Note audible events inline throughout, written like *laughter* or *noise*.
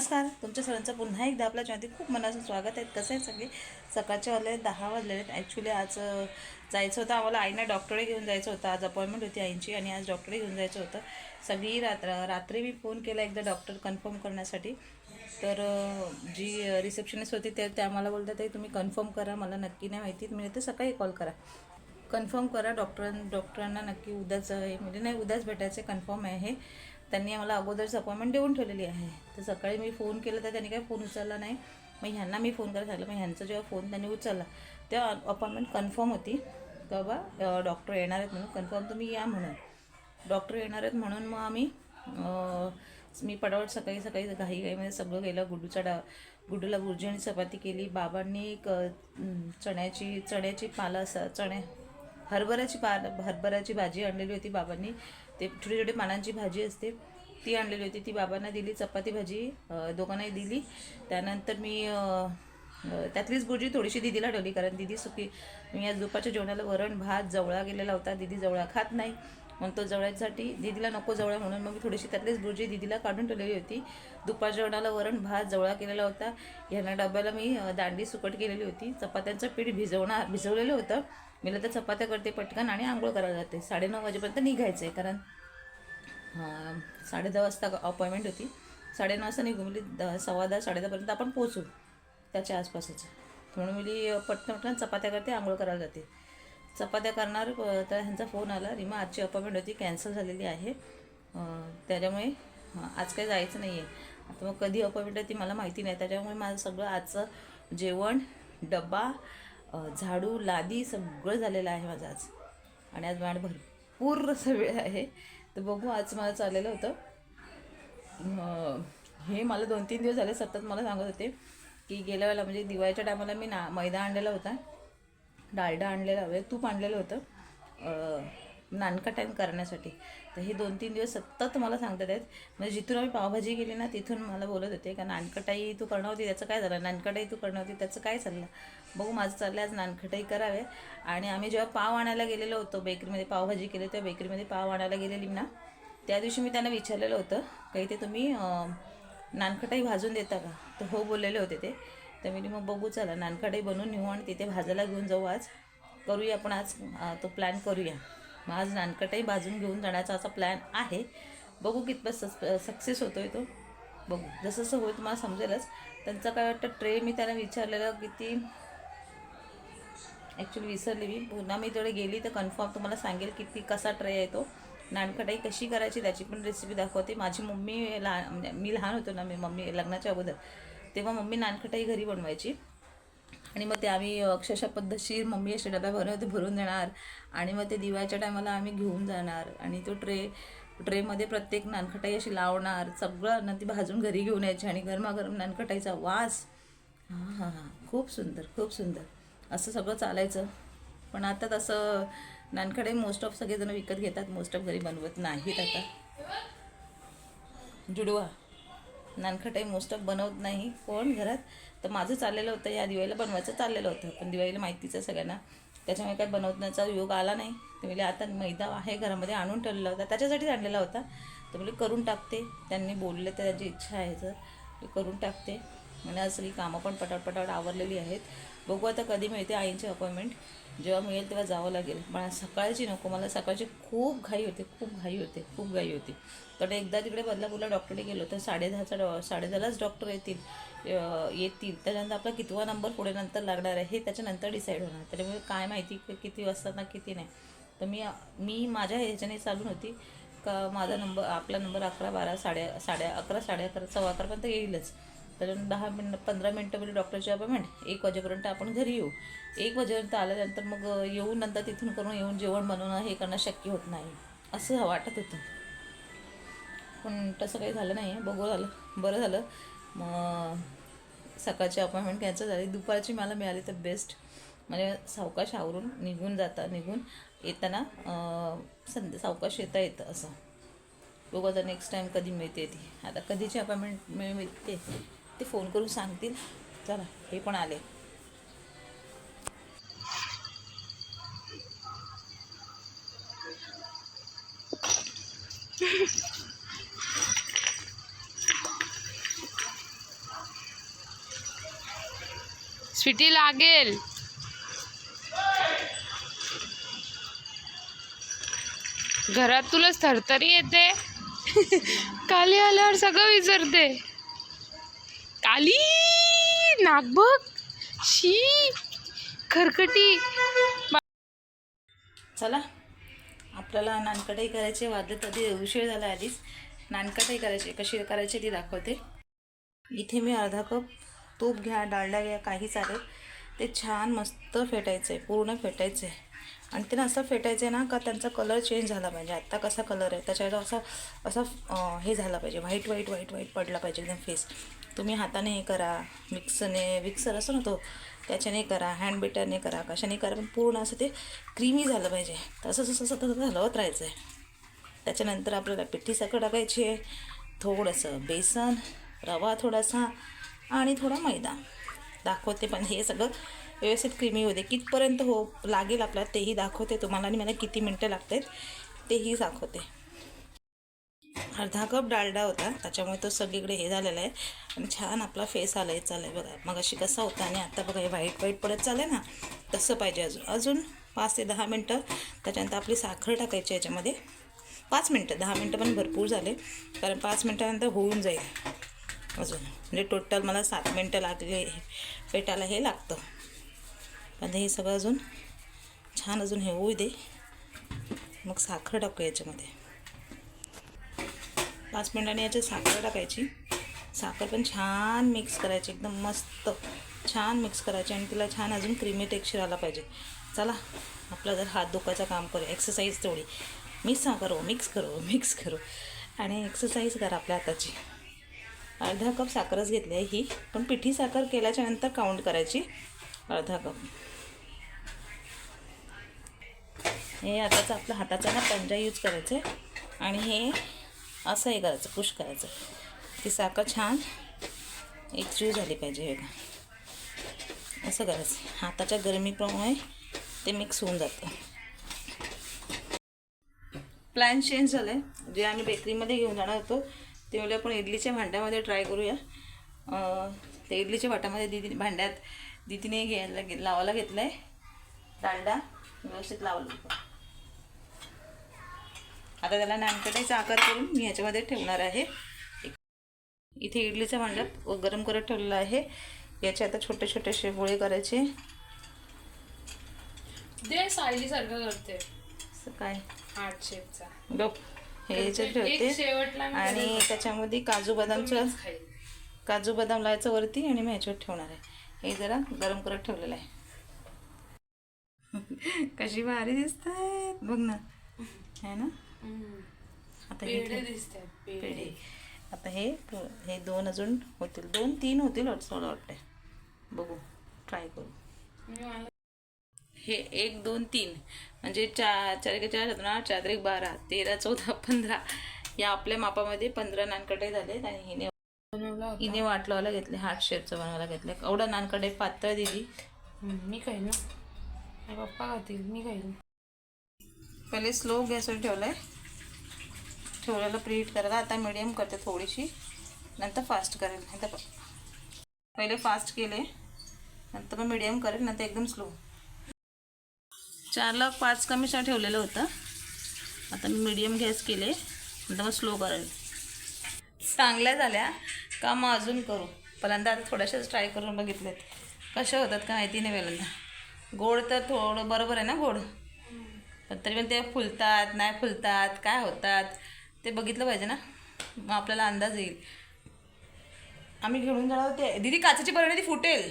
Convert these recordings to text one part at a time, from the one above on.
नमस्कार तुमच्या सर्वांचं पुन्हा एकदा आपल्या चॅनलमध्ये खूप मनाचं स्वागत आहे. कसं आहे सगळे? सकाळचे वाले दहा वाजले आहेत. ॲक्च्युली आज जायचं होतं. आम्हाला आईना डॉक्टरकडे घेऊन जायचं होतं. आज अपॉइंटमेंट होती आईंची आणि आज डॉक्टरकडे घेऊन जायचं होतं. सगळी रात्र रात्री मी फोन केला एकदा डॉक्टर कन्फर्म करण्यासाठी. तर जी रिसेप्शनिस्ट होती ते त्या मला बोलतात ते तुम्ही कन्फर्म करा. मला नक्की नाही माहिती. तुम्ही ते सकाळी कॉल करा. कन्फर्म करा डॉक्टरां डॉक्टरांना नक्की उद्याच हे म्हणजे नाही उद्याच भेटायचं कन्फर्म आहे हे. त्यांनी आम्हाला अगोदरच अपॉइंटमेंट देऊन ठेवलेली आहे. तर सकाळी मी फोन केला तर त्यांनी काही फोन उचलला नाही. मग ह्यांना मी फोन करायला सांगितलं. मग ह्यांचा जेव्हा फोन त्यांनी उचलला तेव्हा अपॉइंटमेंट कन्फर्म होती. का बा डॉक्टर येणार आहेत म्हणून कन्फर्म तुम्ही या म्हणून. डॉक्टर येणार आहेत म्हणून मग आम्ही मी पटापट सकाळी सकाळी घाई घाईमध्ये सगळं केलं. गुड्डूचा डा गुड्डूला बुर्जी आणि चपाती केली. बाबांनी क चण्याची चण्याची पाला असा चणे हरभऱ्याची पा हरभऱ्याची भाजी आणलेली होती बाबांनी. ते छोटी छोटी पानांची भाजी असते. ती आणलेली होती. ती बाबांना दिली. चपाती भाजी दोघांनाही दिली. त्यानंतर मी त्यातलीच बुर्जी थोडीशी दिदीला ठेवली. कारण दिदी सुकी मी आज दुपारच्या जेवणाला वरण भात जवळा गेलेला होता. दिदी जवळा खात नाही. मग तो जवळ्यासाठी दिदीला नको जवळा म्हणून मग मी थोडीशी त्यातलीच बुर्जी दिदीला काढून ठेवलेली होती. दुपार जेवणाला वरण भात जवळा केलेला होता. ह्यांना डब्याला मी दांडी सुकट केलेली होती. चपात्यांचं पीठ भिजवणार भिजवलेलं होतं. मी तर चपात्या करते पटकन आणि आंघोळ करायला जाते. साडेनऊ वाजेपर्यंत निघायचं आहे कारण साडेदहा साडे दहा वाजता अपॉइंटमेंट होती. साडेनऊ वाजता निघू म्हणजे द सव्वा दहा साडे दहापर्यंत आपण पोचू त्याच्या आसपासच. म्हणून मी पटकन पटकन चपात्या करते आंघोळ करायला जाते. चपात्या करणार तर ह्यांचा फोन आला. रिमा आजची अपॉइंटमेंट होती कॅन्सल झालेली आहे. त्याच्यामुळे आज काही जायचं नाही आहे आता मग कधी अपॉइंटमेंट आहे ती मला माहिती नाही. त्याच्यामुळे माझं सगळं आजचं जेवण डबा झाडू लादी सगळं झालेलं आहे माझं आज. आणि आज माझ्या भरपूर असा वेळ आहे. तर बघू आज मला चाललेलं होतं. हे मला दोन तीन दिवस झाले सतत मला सांगत होते की गेल्या वेळेला म्हणजे दिवाळीच्या टायमाला मी ना मैदा आणलेला होता. डालडा आणलेला हवे तूप आणलेलं होतं. नानकटाईन करण्यासाठी. तर हे दोन तीन दिवस सतत मला सांगतात आहेत. म्हणजे जिथून आम्ही पावभाजी केली ना तिथून मला बोलत होते का नानकटाई तू करणार होती त्याचं काय झालं? नानकटाई तू करणार होती त्याचं काय चाललं? बघू माझं चाललं आज नानकटाई करावे. आणि आम्ही जेव्हा पाव आणायला गेलेलो होतो बेकरीमध्ये पावभाजी केली तेव्हा बेकरीमध्ये पाव आणायला गेलेली ना त्या दिवशी मी त्यांना विचारलेलं होतं काही ते तुम्ही नानखटाई नानकटाई भाजून देता का? तर हो बोललेले होते ते. तर मी मग बघू चला नानकटाई बनवून नेऊ आणि तिथे भाजायला घेऊन जाऊ आज. करूया आपण आज तो प्लॅन करूया. मग आज नानकटही भाजून घेऊन जाण्याचा असा प्लॅन आहे. बघू कितपत सस सक्सेस होतो आहे तो. बघू. जसं जसं होईल तुम्हाला समजेलच. त्यांचं काय वाटतं ट्रे मी त्यांना विचारलेलं किती ॲक्च्युली विसरली मी. पुन्हा मी तेवढे गेली तर कन्फर्म तुम्हाला सांगेल की ती कसा ट्रे आहे तो. नानकटाई कशी करायची त्याची पण रेसिपी दाखवते. माझी मम्मी लहान म्हणजे मी लहान होतो ना मी मम्मी लग्नाच्या अगोदर. तेव्हा मम्मी नानकटाई घरी बनवायची. आणि मग ते आम्ही अक्षरशः पद्धतशीर मम्मी असे डब्या ते भरून देणार. आणि मग ते दिवाळीच्या टायमाला आम्ही घेऊन जाणार. आणि तो ट्रे ट्रेमध्ये प्रत्येक नानखटाई अशी लावणार. सगळं ना ती भाजून घरी घेऊन यायची आणि गरमागरम नानखटाईचा वास. हां हां हां. खूप सुंदर खूप सुंदर. असं सगळं चालायचं. पण आता तसं नानखडे मोस्ट ऑफ सगळेजण विकत घेतात. मोस्ट ऑफ घरी बनवत नाहीत आता. जुडवा. नानखटाई मोस्ट ऑफ बनवत नाही कोण घरात. तर माझं चाललेलं होतं या दिवाळीला बनवायचं चाललेलं होतं. पण दिवाळीला माहितीच आहे सगळ्यांना. त्याच्यामुळे काय बनवण्याचा योग आला नाही. तर म्हणजे आता मैदा आहे घरामध्ये आणून ठेवलेला होता. त्याच्यासाठीच आणलेला होता. तर म्हणजे करून टाकते. त्यांनी बोलले तर त्यांची इच्छा आहे तर करून टाकते. आणि आज सगळी कामं पण पटापट आवरलेली आहेत. बघू आता कधी मिळते आईंची अपॉइंटमेंट जेव्हा मिळेल तेव्हा जावं लागेल. पण सकाळची नको मला सकाळची खूप घाई होते खूप घाई होते खूप घाई होती. तर एकदा तिकडे बदलापूरला डॉक्टरने गेलो तर साडेदहाचा डॉ साडेदहालाच डॉक्टर येतील येतील. त्याच्यानंतर आपला कितवा नंबर पुढे नंतर लागणार आहे हे त्याच्यानंतर डिसाईड होणार. त्याच्यामुळे काय माहिती किती वाजता ना किती नाही. तर मी मी माझ्या ह्याच्याने चालून होती. का माझा नंबर आपला नंबर अकरा बारा साडे साडे अकरा साडे अकरा सव्वा अकरापर्यंत येईलच. तर दहा मिनटं पंधरा मिनटामध्ये डॉक्टरची अपॉइंटमेंट एक वाजेपर्यंत आपण घरी येऊ. एक वाजेपर्यंत आल्यानंतर मग येऊन नंतर तिथून करून येऊन जेवण बनवणं हे करणं शक्य होत नाही. असं वाटत होतं. पण तसं काही झालं नाही. आहे बघू झालं. बरं झालं. मग सकाळची अपॉइंटमेंट कॅन्सल झाली. दुपारची मला मिळाली तर बेस्ट. म्हणजे सावकाश आवरून निघून जाता निघून येताना संध्या सावकाश येता येतं असं. बघू आता नेक्स्ट टाईम कधी मिळते ती. आता कधीची अपॉइंटमेंट मिळते? ते फोन करून सांगतील. चला हे पण आले. स्वीटी लागेल. घरात तुलाच थरथरी येते. *laughs* खाली आल्यावर सगळं विसरते. काली नागबग शी. खरकटी. चला. आपल्याला नानकटाई करायची वाजले कधी उशीर झाला आधीच. नानकटाई करायची कशी करायची ती दाखवते. इथे मी अर्धा कप तूप घ्या डाळडा घ्या काही चालेल. ते छान मस्त फेटायचं आहे पूर्ण फेटायचं आहे आणि ते ना असं फेटायचं आहे ना का त्यांचा कलर चेंज झाला पाहिजे. आत्ता कसा कलर आहे? त्याच्यावर असा असा हे झाला पाहिजे. व्हाईट व्हाईट व्हाईट व्हाईट पडला पाहिजे एकदम फेस तुम्ही हाताने हे करा मिक्सरने मिक्सर असं ना तो त्याच्याने करा हँड बिटरने करा कशाने करा पण पूर्ण असं ते क्रीमी झालं पाहिजे. तसं तसं तसं तसं हलवत राहायचं आहे त्याच्यानंतर आपल्याला पिठी साखर टाकायची आहे थोडंसं बेसन रवा थोडासा आणि थोडा मैदा. दाखवते पण हे सगळं व्यवस्थित क्रीमी होते कितपर्यंत हो लागेल आपल्याला तेही दाखवते तुम्हाला आणि मला किती मिनटं लागतात तेही दाखवते. अर्धा कप डालडा होता. त्याच्यामुळे तो सगळीकडे हे झालेला आहे. आणि छान आपला फेस आला आहे चालेल बघा. मग अशी कसा होता आणि आता बघा हे व्हाईट व्हाईट पडत चालेल ना तसं पाहिजे अजून. अजून पाच ते दहा मिनटं. त्याच्यानंतर आपली साखर टाकायची याच्यामध्ये. पाच मिनटं. दहा मिनटं पण भरपूर झाले. कारण पाच मिनटानंतर होऊन जाईल. अजून. म्हणजे टोटल मला सात मिनटं लागले. पेटाला हे लागतं. पण हे सगळं अजून छान अजून हे होऊ दे. मग साखर टाकू याच्यामध्ये. पाच मिनटाने याच्यात साखर टाकायची. साखर पण छान मिक्स करायची एकदम मस्त छान मिक्स करायची आणि तिला छान अजून क्रीमी टेक्स्चर आला पाहिजे. चला आपला जर हात दुखायचं काम करू एक्सरसाइज तेवढी. मिक्स करो मिक्स करो मिक्स करो. आणि एक्सरसाइज करा आपल्या हाताची. अर्धा कप साखरच घेतली आहे ही पण पिठी साखर केल्याच्यानंतर काउंट करायची. अर्धा कप हे आताचा आपला हाताचा ना पंजा यूज करायचं आहे आणि हे असं हे करायचं पुश करायचं. ती साखर छान एकजीव झाली पाहिजे हे का असं करायचं. हाताच्या गरमीप्रमाणे ते मिक्स होऊन जातं. प्लॅन चेंज झालं आहे जे आम्ही बेकरीमध्ये घेऊन जाणार होतो ते म्हणजे आपण इडलीच्या भांड्यामध्ये ट्राय करूया. ते इडलीच्या वाटामध्ये दिदी भांड्यात दिदीने घ्यायला घे लावायला घेतलं आहे दांडा व्यवस्थित लावलं होतं आता त्याला नानकटाईचा आकार करून मी ह्याच्यामध्ये ठेवणार आहे. इथे इडलीच्या भांड्यात गरम करत ठेवलेलं आहे. याचे आता छोटे छोटे शेपोळे करायचे. दे सायली सारखं करते. काय? हार्ट शेपचा. डोप हे याच्यात एक ठेवते आणि त्याच्यामध्ये काजू बदामचं काजू बदाम लावायचं वरती आणि मी ह्याच्यावर ठेवणार आहे. हे जरा गरम करत ठेवलेलं आहे. *laughs* कशी भारी दिसत आहेत बघ ना. है ना? आता हे पेढे ठेव- दिसतात पेढे. पेढे. आता हे हे दोन अजून होतील. दोन तीन होतील असं मला वाटतंय. बघू ट्राय करू. मी मला हे एक दोन तीन. म्हणजे चार चार एक चार सतरा चार एक बारा तेरा चौदा *laughs* पंधरा. या आपल्या मापामध्ये पंधरा नानकटे झालेत आणि हिने बनवला होता. हिने वाटलावाला घेतले हार्ट शेपचं बनवायला घेतलं. एवढा नानकडे पातळ दिली. हम्म, मी खाईल ना पप्पा खातील मी खाईल पहिले स्लो गॅसवर ठेवलं आहे ठेवलेलं प्रीहीट करायला आता मिडियम करते थोडीशी. नंतर फास्ट करेल. नंतर पहिले फास्ट केले. नंतर मग मिडियम करेल नंतर एकदम स्लो चारला पाच कमीचा ठेवलेलं होतं. आता मी मिडियम गॅस केले. नंतर मग स्लो करेल. चांगल्या झाल्या. का मग अजून करू. पहिल्यांदा आता थोड्याशाच ट्राय करून बघितलेत. कशा होतात का माहिती नाही पहिल्यांदा गोड तर थोडं बरोबर आहे ना गोड? तरी पण ते फुलतात नाही फुलतात काय होतात ते बघितलं पाहिजे ना? मग आपल्याला अंदाज येईल. आम्ही घेऊन जाणार होते दिदी काचेची बरणी ती फुटेल.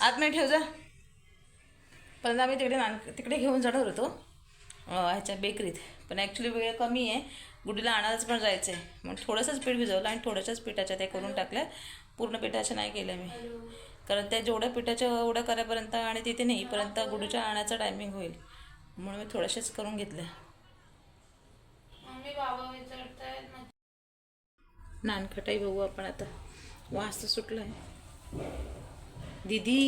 आतमध्ये ठेव जा. पण आम्ही तिकडे नान तिकडे घेऊन जाणार होतो. ह्याच्या बेकरीत. पण ॲक्च्युली वेळ कमी आहे. गुडीला आणायलाच पण जायचं आहे मग थोडंसंच पीठ भिजवलं आणि थोड्याशाच पिठाच्या त्या करून टाकल्या. पूर्ण पिठाच्या नाही केल्या मी. कारण त्या जेवढ्या पिठाच्या एवढं करेपर्यंत आणि तिथे नेईपर्यंत गुडीच्या आणायचं टायमिंग होईल. म्हणून मी थोड्याशाच करून घेतल्या मम्मी बाबा विचारतायत नानखटाई बघू आपण आता. वास तर सुटला आहे दीदी?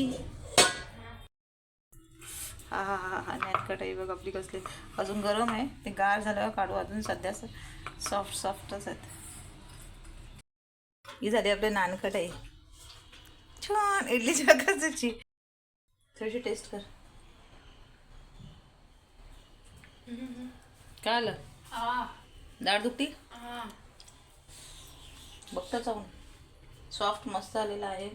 हा हा हा हा नानखटाई बघ आपली कसली. अजून गरम आहे. ते गार झाल्यावर काढू अजून सध्या सॉफ्ट सॉफ्टच आहेत. ही झाली आपली नानखटाई. छान इडलीच्या कसाची थोडीशी टेस्ट कर. काय आलं? दाढ दुखती? बघता जाऊन सॉफ्ट मस्त आलेला आहे.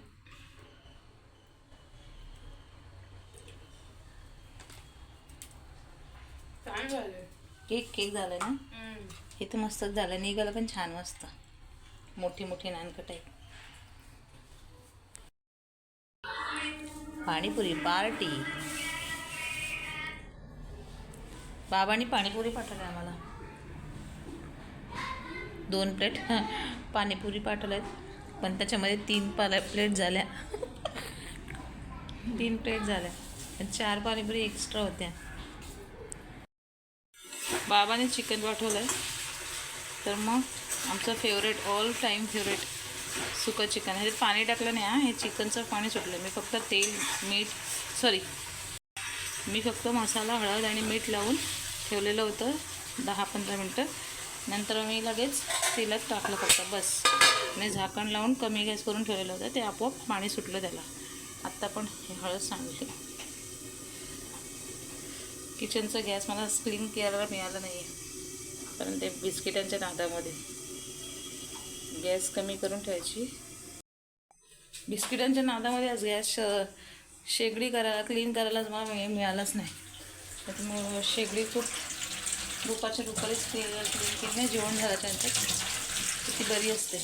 झालं केक केक झालाय ना? हे तर मस्तच झालं. निघालं पण छान मस्त. मोठी मोठी नानकट आहे. पाणीपुरी पार्टी. बाबांनी पाणीपुरी पाठवली आम्हाला. दोन प्लेट पाणीपुरी पाठवल्यात. पण त्याच्यामध्ये तीन पाला प्लेट झाल्या. तीन प्लेट झाल्या. चार पाणीपुरी एक्स्ट्रा होत्या. बाबाने चिकन पाठवलं तर मग आमचं फेवरेट ऑल टाईम फेवरेट सुकं चिकन. हे पाणी टाकलं नाही हां. हे चिकनचं पाणी सुटलं मी फक्त तेल मीठ सॉरी मी फक्त मसाला हळद आणि मीठ लावून ठेवलेलं होतं दहा पंधरा मिनटं. नंतर मी लगेच तेलात टाकलं फक्त बस. आणि झाकण लावून कमी गॅस करून ठेवलेलं होतं ते आपोआप पाणी सुटलं त्याला. आत्ता पण हे हळद सांगितली किचनचा गॅस मला क्लीन करायला मिळाला नाही आहे कारण ते बिस्किटांच्या नादामध्ये. गॅस कमी करून ठेवायची. बिस्किटांच्या नादामध्ये आज गॅस शेगडी करायला क्लीन करायलाच मला मिळ मिळालंच नाही. त्याच्यामुळं शेगडी खूप दुपारच्या दुपारीच क्लीन क्लीन केली. नाही जेवण झालं त्यांचं किती बरी असते.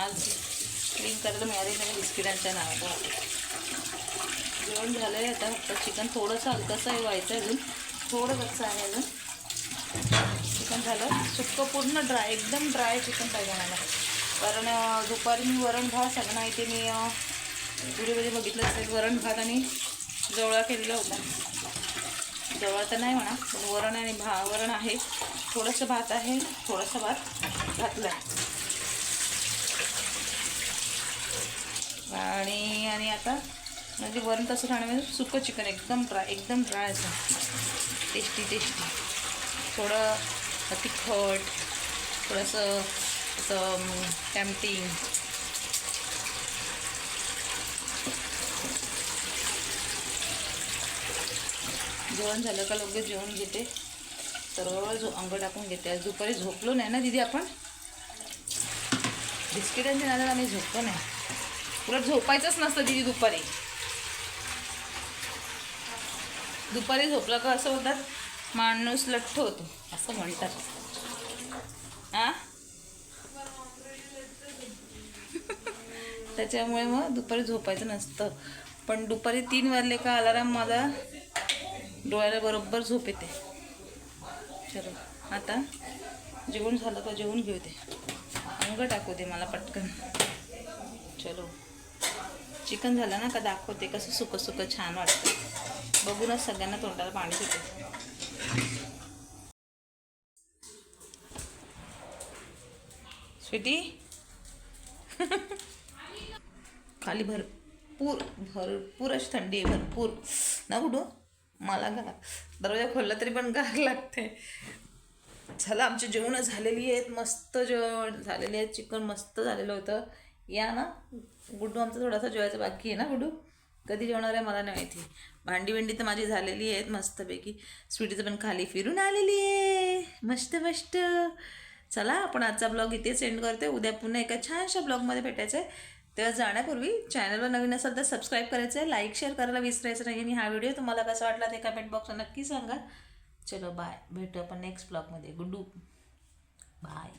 आज क्लीन करायला मिळाली नाही बिस्किटांच्या नावावर जेवण झालं आहे आता फक्त चिकन थोडंसं हलकंसं आहे व्हायचं अजून. थोडं कसं आहे अजून. चिकन झालं. सुक्कं पूर्ण ड्राय एकदम ड्राय चिकन पाहिजे मला कारण दुपारी मी वरण भात सगळं इथे मी व्हिडिओमध्ये बघितलं असेल वरण भात आणि जवळा केलेला होता. जवळा तर नाही म्हणा पण वरण आणि भा वरण आहे. थोडंसं भात आहे थोडंसं भात घातलं. आहे आणि आणि आता म्हणजे वरण तसं खाण्यामध्ये सुकं चिकन एकदम ड्राय एकदम ड्राय असं. टेस्टी टेस्टी थोडं तिखट थोडंसं असं कॅम्पिंग जेवण झालं का लगेच जेवण घेते. सरळ झो अंग टाकून घेते. आज दुपारी झोपलो नाही ना दिदी आपण? बिस्किटांच्या नादात आम्ही झोपलो नाही. उलट झोपायचंच नसतं दिदी दुपारी. दुपारी झोपलं का असं होतात माणूस लठ्ठ होतो असं म्हणतात. हां त्याच्यामुळे मग दुपारी झोपायचं नसतं. पण दुपारी तीन वाजले का अलाराम माझा डोळ्याला बरोबर झोप येते. चलो आता जेवण झालं का जेवून घेऊ दे. अंग टाकू दे मला पटकन. चलो. चिकन झालं ना का दाखवते कसं सुकं सुकं छान वाटतं. बघूनच सगळ्यांना तोंडाला पाणी देते स्वीटी? खाली भरपूर भरपूर अशी थंडी आहे भरपूर. ना कुठं? मला का दरवाजा खोलला तरी पण गार लागते. झालं आमची जेवणं झालेली आहेत. मस्त जेवण झालेली आहेत चिकन मस्त झालेलं होतं. या ना गुड्डू आमचा थोडासा जेवायचा बाकी आहे ना गुड्डू? कधी जेवणार आहे मला नाही माहिती. भांडी बिंडी तर माझी झालेली आहेत मस्तपैकी. स्वीटीचं पण खाली फिरून आलेली आहे. मस्त मस्त. चला आपण आजचा ब्लॉग इथे सेंड करते उद्या पुन्हा एका छानशा ब्लॉगमध्ये भेटायचं आहे तेव्हा जाण्यापूर्वी चॅनलवर नवीन असाल तर सबस्क्राईब करायचं आहे लाईक शेअर करायला विसरायचं नाही. आणि हा व्हिडिओ तुम्हाला कसा वाटला ते कमेंट बॉक्सला नक्की सांगा. चलो बाय भेटू आपण नेक्स्ट ब्लॉगमध्ये गुड्डू बाय